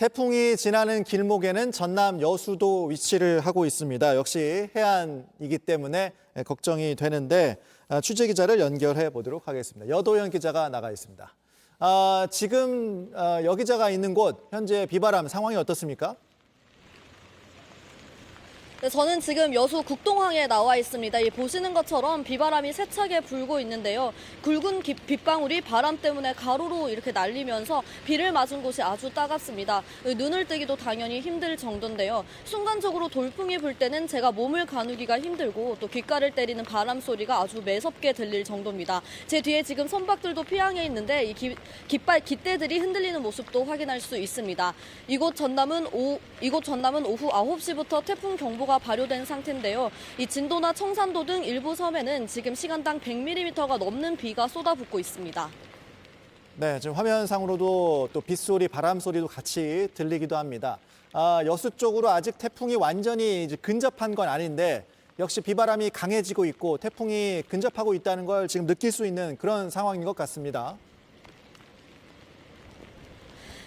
태풍이 지나는 길목에는 전남 여수도 위치를 하고 있습니다. 역시 해안이기 때문에 걱정이 되는데 아, 취재 기자를 연결해 보도록 하겠습니다. 여도현 기자가 나가 있습니다. 아, 지금 아, 여 기자가 있는 곳 현재 비바람 상황이 어떻습니까? 네, 저는 지금 여수 국동항에 나와 있습니다. 이 보시는 것처럼 비바람이 세차게 불고 있는데요. 굵은 기- 빗방울이 바람 때문에 가로로 이렇게 날리면서 비를 맞은 곳이 아주 따갑습니다. 눈을 뜨기도 당연히 힘들 정도인데요. 순간적으로 돌풍이 불 때는 제가 몸을 가누기가 힘들고 또 귓가를 때리는 바람 소리가 아주 매섭게 들릴 정도입니다. 제 뒤에 지금 선박들도 피항해 있는데 이 기, 깃발 깃대들이 흔들리는 모습도 확인할 수 있습니다. 이곳 전남은 오, 이곳 전남은 오후 9시부터 태풍 경보가 발효된 상태인데요. 이 진도나 청산도 등 일부 섬에는 지금 시간당 100mm가 넘는 비가 쏟아붓고 있습니다. 네, 지금 화면상으로도 또 빗소리, 바람 소리도 같이 들리기도 합니다. 아, 여수 쪽으로 아직 태풍이 완전히 근접한 건 아닌데 역시 비바람이 강해지고 있고 태풍이 근접하고 있다는 걸 지금 느낄 수 있는 그런 상황인 것 같습니다.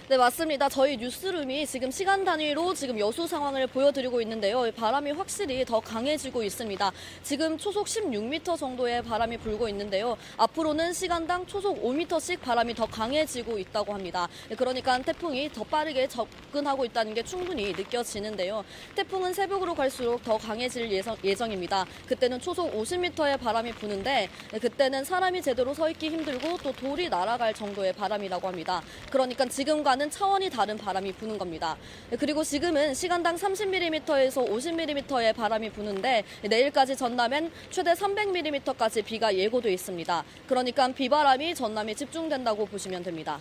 네, 맞습니다. 저희 뉴스룸이 지금 시간 단위로 지금 여수 상황을 보여드리고 있는데요. 바람이 확실히 더 강해지고 있습니다. 지금 초속 16m 정도의 바람이 불고 있는데요. 앞으로는 시간당 초속 5m씩 바람이 더 강해지고 있다고 합니다. 네, 그러니까 태풍이 더 빠르게 접근하고 있다는 게 충분히 느껴지는데요. 태풍은 새벽으로 갈수록 더 강해질 예정, 예정입니다. 그때는 초속 50m의 바람이 부는데 네, 그때는 사람이 제대로 서 있기 힘들고 또 돌이 날아갈 정도의 바람이라고 합니다. 그러니까 지금과 는 차원이 다른 바람이 부는 겁니다. 네, 그리고 지금은 시간당 30mm에서 50mm의 바람이 부는데 내일까지 전남엔 최대 300mm까지 비가 예고돼 있습니다. 그러니까 비바람이 전남에 집중된다고 보시면 됩니다.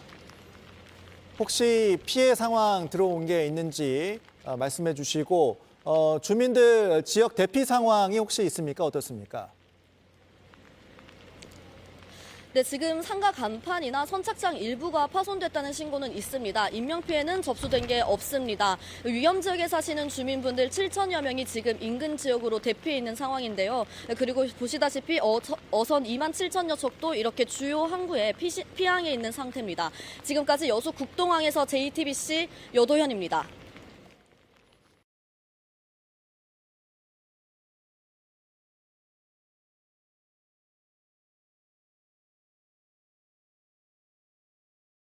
혹시 피해 상황 들어온 게 있는지 어, 말씀해 주시고 어, 주민들 지역 대피 상황이 혹시 있습니까? 어떻습니까? 네, 지금 상가 간판이나 선착장 일부가 파손됐다는 신고는 있습니다. 인명피해는 접수된 게 없습니다. 위험 지역에 사시는 주민분들 7천여 명이 지금 인근 지역으로 대피해 있는 상황인데요. 그리고 보시다시피 어서- 어선 2만 7천여 척도 이렇게 주요 항구에 피시- 피항해 있는 상태입니다. 지금까지 여수 국동항에서 JTBC 여도현입니다.